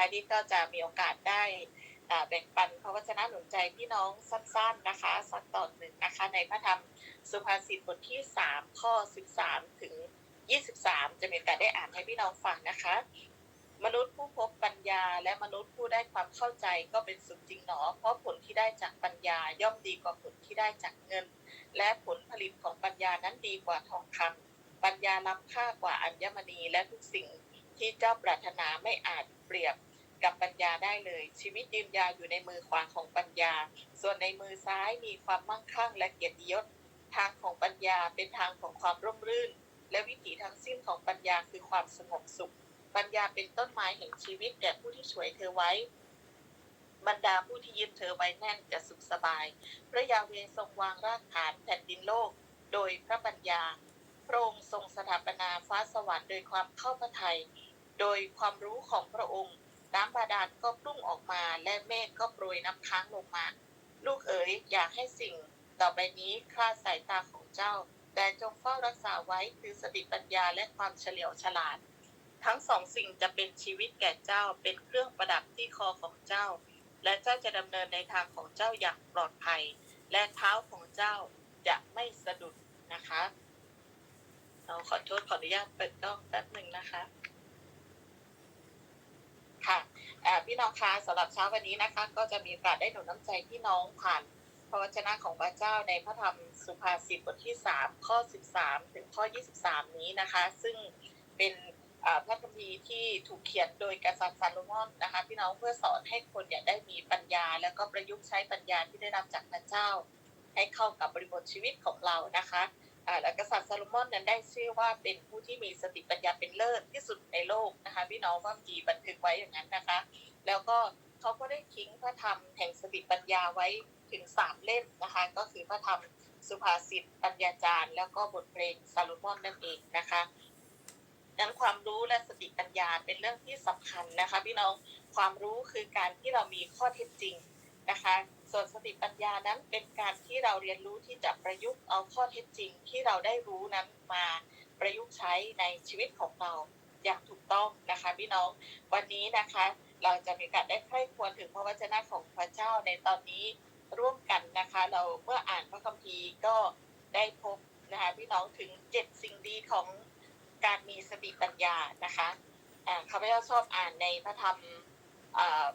ายนี้ก็จะมีโอกาสได้แบ่งปันพระวจนะหนุนใจพี่น้องสั้นๆนะคะ สักตอนหนึ่งนะคะ ในพระธรรมสุภาษิตบทที่ 3 ข้อ 13 ถึง 23 จะมีโอกาสได้อ่านให้พี่น้องฟังนะคะ มนุษย์ผู้พบปัญญาและมนุษย์ผู้ได้ความเข้าใจก็เป็นสุขจริงหนอ เพราะผลที่ได้จากปัญญาย่อมดีกว่าผลที่ได้จากเงิน และผลผลิตของปัญญานั้นดีกว่าทองคำปัญญาล้ำค่ากว่าอัญมณีและทุกสิ่งที่เจ้าปรารถนาไม่อาจเปรียบ กับปัญญาได้เลย ชีวิตยืนยาวอยู่ในมือขวาของปัญญา ส่วนในมือซ้ายมีความมั่งคั่งและเกียรติยศ ทางของปัญญาเป็นทางของความร่มรื่น และวิถีทั้งสิ้นของปัญญาคือความสงบสุข ปัญญาเป็นต้นไม้แห่งชีวิตแก่ผู้ที่ช่วยเธอไว้ บรรดาผู้ที่ยึดเธอไว้แน่นจะสุขสบาย พระยาเวทรงวางรากฐานแผ่นดินโลก โดยพระปัญญา พระองค์ทรงสถาปนาฟ้าสวรรค์โดยความเข้าพระทัยโดยความรู้ของพระองค์ น้ำบาดาลก็พุ่งออกมาและเมฆก็โปรยน้ำค้างลงมา ลูกเอ๋ยอยากให้สิ่ง ต่อไปนี้คลาดสายตาของเจ้า แต่จงเฝ้ารักษาไว้คือสติปัญญาและความเฉลียวฉลาด ทั้งสองสิ่งจะเป็นชีวิตแก่เจ้าเป็นเครื่องประดับที่คอของเจ้า และเจ้าจะดำเนินในทางของเจ้าอย่างปลอดภัย และเท้าของเจ้าจะไม่สะดุดนะคะเราขอโทษขออนุญาตเปิดกล้องแป๊บหนึ่งนะคะ ค่ะพี่น้องคะสำหรับเช้าวันนี้นะคะ ก็จะมีโอกาสได้หนุนน้ำใจพี่น้องผ่านพระวจนะของพระเจ้าในพระธรรมสุภาษิตบทที่ 3 ข้อ 13 ถึงข้อ 23 นี้นะคะ ซึ่งเป็นพระคัมภีร์ที่ถูกเขียนโดยกษัตริย์ซาโลมอนนะคะ พี่น้องเพื่อสอนให้คนเนี่ยได้มีปัญญา แล้วก็ประยุกต์ใช้ปัญญาที่ได้รับจากพระเจ้า ให้เข้ากับบริบทชีวิตของเรานะคะ กษัตริย์ซาโลมอนนั้นได้ชื่อว่าเป็นผู้ที่มีสติปัญญาเป็นเลิศที่สุดในโลกนะคะพี่น้องว่ามีบันทึกไว้อย่างนั้นนะคะ แล้วก็เขาก็ได้ทิ้งพระธรรมแห่งสติปัญญาไว้ถึงสามเล่มนะคะ ก็คือพระธรรมสุภาษิตปัญญาจารย์ แล้วก็บทเพลงซาโลมอนนั่นเองนะคะนั้นความรู้และสติปัญญาเป็นเรื่องที่สำคัญนะคะพี่น้องความรู้คือการที่เรามีข้อเท็จจริงนะคะ ส่วนสติปัญญานั้นเป็นการที่เราเรียนรู้ที่จะประยุกต์เอาข้อเท็จจริงที่เราได้รู้นั้นมาประยุกต์ใช้ในชีวิตของเราอย่างถูกต้องนะคะพี่น้องวันนี้นะคะ เราจะมีกาสได้ใคร่ควรถึงพระวจนะของพระเจ้าในตอนนี้ร่วมกันนะคะ เราเมื่ออ่านพระคัมภีร์ก็ได้พบนะคะพี่น้องถึงเจ็ดสิ่งดีของการมีสติปัญญานะคะข้าพเจ้าชอบอ่านในพระธรรม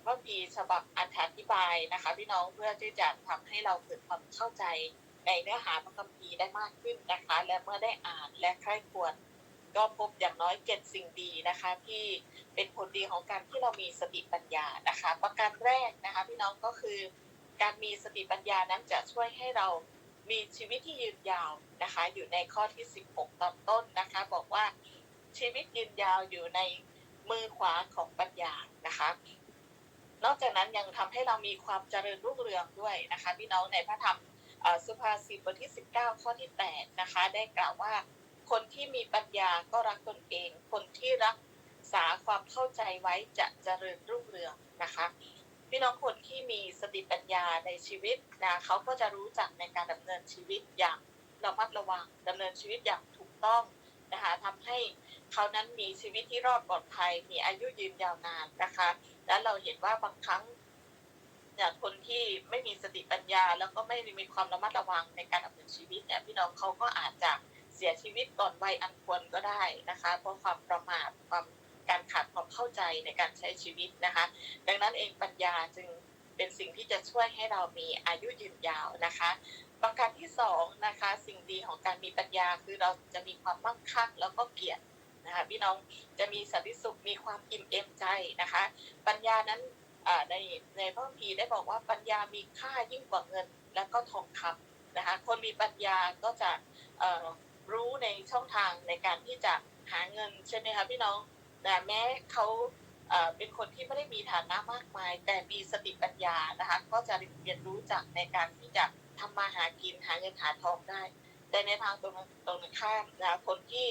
พระคัมภีร์ฉบับอธิบายนะคะ พี่น้องเพื่อที่จะทำให้เราเกิดความเข้าใจในเนื้อหาพระคัมภีร์ได้มากขึ้นนะคะ และเมื่อได้อ่านและใคร่ควรก็พบอย่างน้อยเจ็ดสิ่งดีนะคะ ที่เป็นผลดีของการที่เรามีสติปัญญานะคะ ประการแรกนะคะ พี่น้องก็คือ การมีสติปัญญานั้นจะช่วยให้เรามีชีวิตที่ยืนยาวนะคะ อยู่ในข้อที่ 16 ตอนต้นนะคะ บอกว่าชีวิตยืนยาวอยู่ในมือขวาของปัญญานะคะ นอกจากนั้นยังทำให้เรามีความเจริญรุ่งเรืองด้วยนะคะพี่น้องในพระธรรมสุภาษิตบทที่ 19 ข้อที่8นะคะได้กล่าวว่าคนที่มีปัญญาก็รักตนเอง คนที่รักษาความเข้าใจไว้จะเจริญรุ่งเรืองนะคะพี่น้องคนที่มีสติปัญญาในชีวิตนะเขาก็จะรู้จักในการดำเนินชีวิตอย่างระมัดระวังดำเนินชีวิตอย่างถูกต้องนะคะทำให้เขานั้นมีชีวิตที่รอดปลอดภัยมีอายุยืนยาวนานนะคะ และเราเห็นว่าบางครั้งเนี่ยคนที่ไม่มีสติปัญญา แล้วก็ไม่มีความระมัดระวังในการดำเนินชีวิตเนี่ยพี่น้องเขาก็อาจจะเสียชีวิตก่อนวัยอันควรก็ได้นะคะ เพราะความประมาทความการขาดความเข้าใจในการใช้ชีวิตนะคะ ดังนั้นเองปัญญาจึงเป็นสิ่งที่จะช่วยให้เรามีอายุยืนยาวนะคะประการที่สองนะคะ สิ่งดีของการมีปัญญาคือเราจะมีความมั่งคั่งแล้วก็เกียรติ นะคะพี่น้องจะมีสันติสุขมีความอิ่มเอมใจนะคะ ปัญญานั้นในในพระคัมภีร์ได้บอกว่าปัญญามีค่ายิ่งกว่าเงิน และก็ทองคำนะคะคนมีปัญญาก็จะรู้ในช่องทางในการที่จะหาเงินใช่ไหมคะพี่น้องแต่แม้เขาเป็นคนที่ไม่ได้มีฐานะมากมาย แต่มีสติปัญญานะคะก็จะเรียนรู้จากในการที่จะทำมาหากินหาเงินหาทองได้ แต่ในทางตรงตรงข้ามนะคะคนที่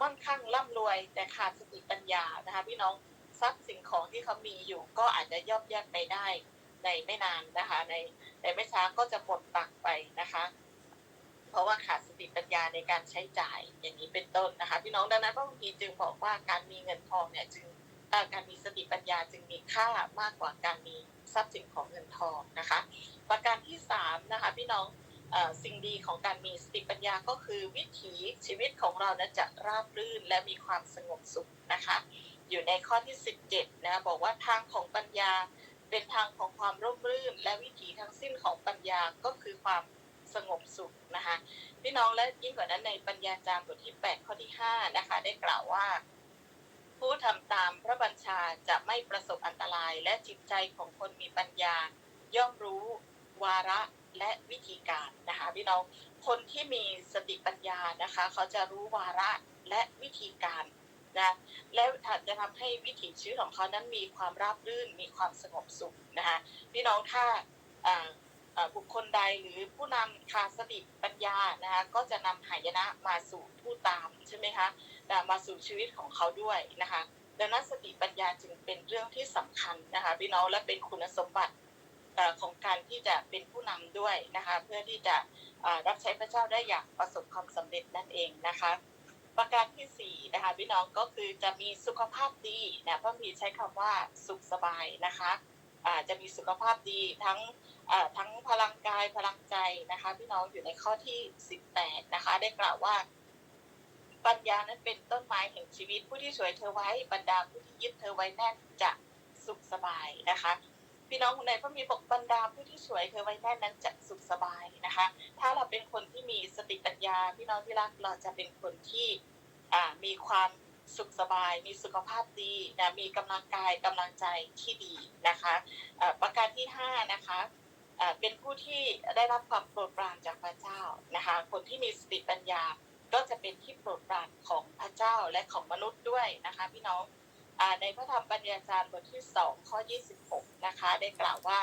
มั่งคั่งร่ำรวย แต่ขาดสติปัญญานะคะพี่น้องทรัพย์สิ่งของที่เขามีอยู่ก็อาจจะย่อมแยกไปได้ในไม่นานนะคะ ในในไม่ช้าก็จะหมดปักไปนะคะ เพราะว่าขาดสติปัญญาในการใช้จ่ายอย่างนี้เป็นต้นนะคะ พี่น้องดังนั้นพระคัมภีร์จึงบอกว่าการมีเงินทองเนี่ยจึงการมีสติปัญญาจึงมีค่ามากกว่าการมีทรัพย์สินของเงินทองนะคะ ประการที่สามนะคะ พี่น้อง สิ่งดีของการมีสติปัญญาก็คือวิถีชีวิตของเรานั้นจะราบรื่นและมีความสงบสุขนะคะ อยู่ในข้อที่ 17นะบอกว่าทางของปัญญาเป็นทางของความร่มรื่น และวิถีทั้งสิ้นของปัญญาก็คือความสงบสุขนะคะพี่น้องและยิ่งกว่านั้นในปัญญาจารย์บทที่ 8 ข้อที่ 5 นะคะ ได้กล่าวว่า ผู้ทำตามพระบัญชาจะไม่ประสบอันตราย และจิตใจของคนมีปัญญา ย่อมรู้วาระ และวิธีการนะคะพี่น้องคนที่มีสติปัญญานะคะ เขาจะรู้วาระและวิธีการนะแล้วจะทำให้วิถีชีวิตของเขานั้นมีความราบรื่นมีความสงบสุขนะคะพี่น้องถ้าบุคคลใดหรือผู้นำขาดสติปัญญานะคะก็จะนำหายนะมาสู่ผู้ตามใช่ไหมคะมาสู่ชีวิตของเขาด้วยนะคะดังนั้นสติปัญญาจึงเป็นเรื่องที่สำคัญนะคะพี่น้องและเป็นคุณสมบัติ ด้วยนะคะเพื่อที่จะรับใช้พระเจ้าได้อย่างประสบความสำเร็จนั่นเองนะคะ ประการที่สี่นะคะพี่น้องก็คือจะมีสุขภาพดีนะพระมีใช้คำว่าสุขสบายนะคะจะมีสุขภาพดีทั้งทั้งพลังกายพลังใจนะคะพี่น้องอยู่ในข้อที่18นะคะได้กล่าวว่าปัญญานั้นเป็นต้นไม้แห่งชีวิตผู้ที่ช่วยเธอไว้บรรดาผู้ที่ยึดเธอไว้แน่นจะสุขสบายนะคะ พี่น้องคนใดพระมีบอกบรรดาผู้ที่ช่วยเธอไว้แน่นั้นจะสุขสบายนะคะ ถ้าเราเป็นคนที่มีสติปัญญา พี่น้องที่รักเราจะเป็นคนที่มีความสุขสบาย มีสุขภาพดีนะมีกำลังกายกำลังใจที่ดีนะคะประการที่ห้านะคะเป็นผู้ที่ได้รับความโปรดปรานจากพระเจ้านะคะคนที่มีสติปัญญาก็จะเป็นที่โปรดปรานของพระเจ้าและของมนุษย์ด้วยนะคะพี่น้องอในพระธรรมปัญญาจารย์บทที่สองข้อ26 นะคะ ได้กล่าวว่า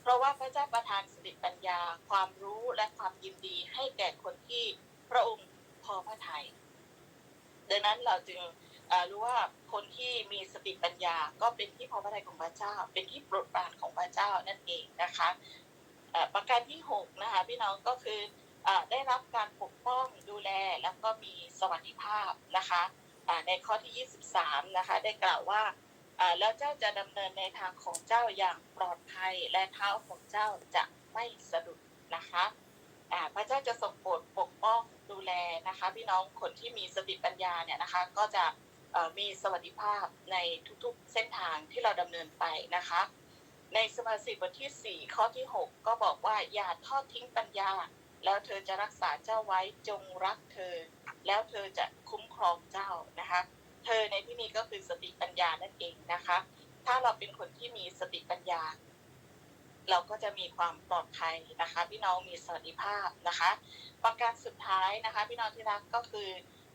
เพราะว่าพระเจ้าประทานสติปัญญา ความรู้และความยินดีให้แก่คนที่พระองค์พอพระทยัยดังนั้นเราจึงรู้ว่าคนที่มีสติปัญญาก็เป็นที่พอพระทัยของพระเจ้า เป็นที่โปรดปรานของพระเจ้านั่นเองนะคะประการที่หกนะคะพี่น้องก็คืออได้รับการปกป้องดูแลแล้วก็มีสวัสดิภาพนะคะในข้อที่ 23นะคะได้กล่าวว่า แล้วเจ้าจะดำเนินในทางของเจ้าอย่างปลอดภัยและเท้าของเจ้าจะไม่สะดุดนะคะพระเจ้าจะทรงโปรดปกป้องดูแลนะคะ พี่น้องคนที่มีสติปัญญาเนี่ยนะคะ ก็จะมีสวัสดิภาพในทุกๆเส้นทางที่เราดำเนินไปนะคะ ในสมาสิบทที่ 4 ข้อที่ 6 ก็บอกว่าอย่าทอดทิ้งปัญญา แล้วเธอจะรักษาเจ้าไว้จงรักเธอ แล้วเธอจะคุ้มครองเจ้านะคะ เธอในที่นี้ก็คือสติปัญ ญานั่นเองนะคะ ถ้าเราเป็นคนที่มีสติปัญญา เราก็จะมีความปลอดภัยนะคะ พี่น้องมีสวัสดิภาพนะคะ ประการสุดท้ายนะคะ พี่น้องที่รักก็คือ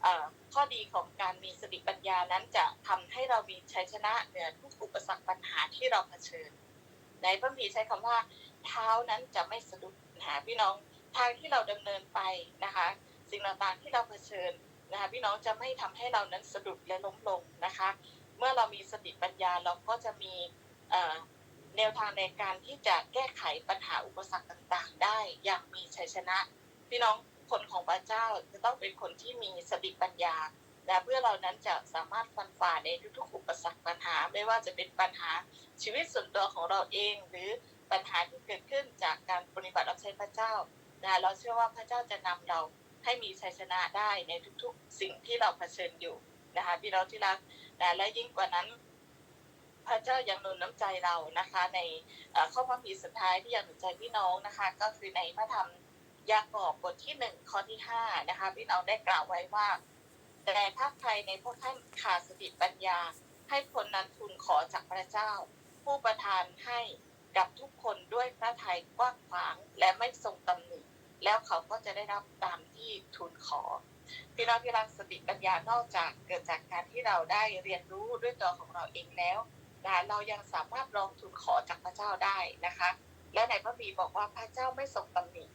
อข้อดีของการมีสติปัญญานั้นจะทำให้เรามีชัยชนะเหนือทุกอุปสรรคปัญหาที่เราเผชิญ ในพระบีใช้คำว่า เท้านั้นจะไม่สะดุดนะคะพี่น้องทางที่เราดำเนินไปนะคะ สิ่งต่างๆที่เราเผชิญนะคะพี่น้องจะไม่ทำให้เรานั้นสะดุดและล้มลงนะคะ เมื่อเรามีสติปัญญาเราก็จะมีแนวทางในการที่จะแก้ไขปัญหาอุปสรรคต่างๆ ได้อย่างมีชัยชนะ พี่น้องคนของพระเจ้าจะต้องเป็นคนที่มีสติปัญญา และเพื่อเรานั้นจะสามารถฟันฝ่าในทุกๆอุปสรรคปัญหา ไม่ว่าจะเป็นปัญหาชีวิตส่วนตัวของเราเอง หรือปัญหาที่เกิดขึ้นจากการปฏิบัติรับใช้พระเจ้านะเราเชื่อว่าพระเจ้าจะนำเราให้มีชัยชนะได้ในทุกๆ สิ่งที่เราเผชิญอยู่นะคะพี่เราที่รัก นะ และยิ่งกว่านั้น พระเจ้ายังหนุนน้ำใจเรานะคะ ในข้อความผีสุดท้ายที่ยังหนุนใจพี่น้องนะคะ ก็คือในพระธรรมยากอบบทที่หนึ่งข้อที่ห้านะคะ พี่น้องได้กล่าวไว้ว่า แต่ถ้าใครในพวกท่านขาดสติปัญญา ให้คนนั้นทูลขอจากพระเจ้า ผู้ประทานให้กับทุกคนด้วยพระทัยกว้างขวางและไม่ทรงตำหนิแล้วเขาก็จะได้รับตามที่ทูลขอ พี่น้องที่รักสติปัญญานอกจากเกิดจากการที่เราได้เรียนรู้ด้วยตัวของเราเองแล้วนะเรายังสามารถลองทูลขอจากพระเจ้าได้นะคะ และในพระบีบอกว่าพระเจ้าไม่ทรงตำหนิ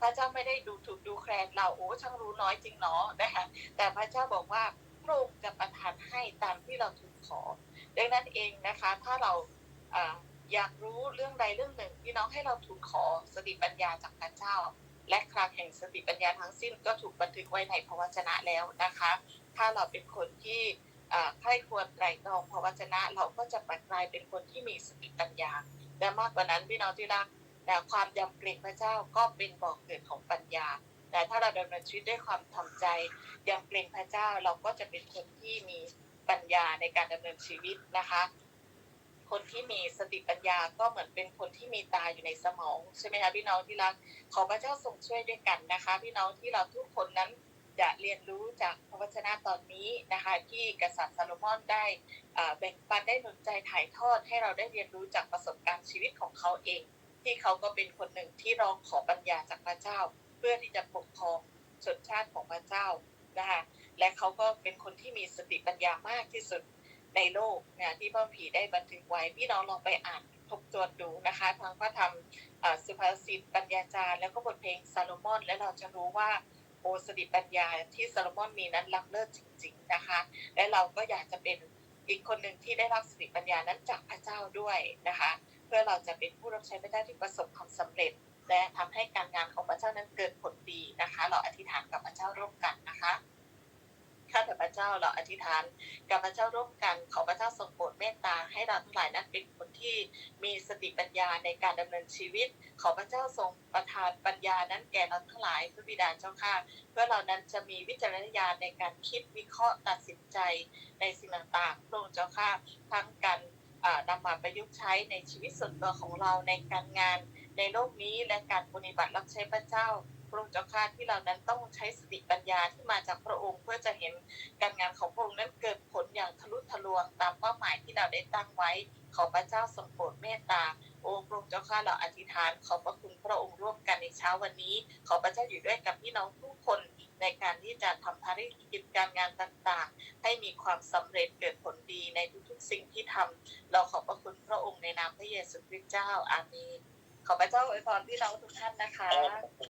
พระเจ้าไม่ได้ดูถูกดูแคลนเราโอ้ช่างรู้น้อยจริงเนาะนะคะแต่พระเจ้าบอกว่าพระองค์จะประทานให้ตามที่เราทูลขอ ดังนั้นเองนะคะ ถ้าเราอ่าอยากรู้เรื่องใดเรื่องหนึ่งพี่น้องให้เราทูลขอสติปัญญาจากพระเจ้า และคลังแห่งสติปัญญาทั้งสิ้นก็ถูกบันทึกไว้ในพระวจนะแล้วนะคะ ถ้าเราเป็นคนที่ใคร่ควรไตรตรองพระวจนะ เราก็จะกลายเป็นคนที่มีสติปัญญาและมากกว่านั้นพี่น้องที่รักแต่ความยำเกรงพระเจ้าก็เป็นบอกเกิดของปัญญา แต่ถ้าเราดำเนินชีวิตด้วยความทำใจยำเกรงพระเจ้าเราก็จะเป็นคนที่มีปัญญาในการดำเนินชีวิตนะคะ คนที่มีสติปัญญาก็เหมือนเป็นคนที่มีตาอยู่ในสมองใช่ไหมคะพี่น้องที่รักขอพระเจ้าทรงช่วยด้วยกันนะคะ พี่น้องที่เราทุกคนนั้นจะเรียนรู้จากพระวจนะตอนนี้นะคะ ที่กษัตริย์ซาโลมอนได้แบ่งปันได้หนุนใจถ่ายทอดให้เราได้เรียนรู้จากประสบการณ์ชีวิตของเขาเอง ที่เขาก็เป็นคนหนึ่งที่ร้องขอปัญญาจากพระเจ้า เพื่อที่จะปกครองชนชาติของพระเจ้านะคะและเขาก็เป็นคนที่มีสติปัญญามากที่สุด ในโลกเนี่ยที่พระผีได้บันทึกไว้พี่น้องลองไปอ่านทบทวนดูนะคะทางพระธรรมอ่าสุภาษิตปัญญาจารย์แล้วก็บทเพลงซาโลมอน และเราจะรู้ว่าโอสติปัญญาที่ซาโลมอนมีนั้นล้ำเลิศจริง ๆนะคะ และเราก็อยากจะเป็นอีกคนหนึ่งที่ได้รับสติปัญญานั้นจากพระเจ้าด้วยนะคะ เพื่อเราจะเป็นผู้รับใช้พระเจ้าที่ประสบความสำเร็จ และทำให้การงานของพระเจ้านั้นเกิดผลดีนะคะ เราอธิษฐานกับพระเจ้าร่วมกันนะคะ ข้าแต่พระเจ้าเราอธิษฐานกับพระเจ้าร่วมกันขอพระเจ้าทรงโปรดเมตตาให้เราทั้งหลายนั้นเป็นคนที่มีสติปัญญาในการดำเนินชีวิต ขอพระเจ้าทรงประทานปัญญานั้นแก่เราทั้งหลายพระบิดาเจ้าค่ะเพื่อเรานั้นจะมีวิจารณญาณในการคิดวิเคราะห์ตัดสินใจในสิ่งต่างๆพระองค์เจ้าค่ะทั้งการนำมาประยุกต์ใช้ในชีวิตส่วนตัวของเราในการงานในโลกนี้และการปฏิบัติรับใช้พระเจ้า พระองค์เจ้าข้าที่เรานั้นต้องใช้สติปัญญาที่มาจากพระองค์เพื่อจะเห็นการงานของพระองค์นั้นเกิดผลอย่างทะลุทะลวงตามเป้าหมายที่เราได้ตั้งไว้ ขอพระเจ้าทรงโปรดเมตตาโอ้พระองค์เจ้าข้าเราอธิษฐานขอบพระคุณพระองค์ร่วมกันในเช้าวันนี้ ขอพระเจ้าอยู่ด้วยกับพี่น้องทุกคนในการที่จะทำภารกิจการงานต่างๆ ให้มีความสำเร็จเกิดผลดีในทุกๆ สิ่งที่ทำเราขอบพระคุณพระองค์ในนามพระเยซูคริสต์เจ้าอาเมนขอพระเจ้าอวยพรพี่น้องทุกท่านนะคะ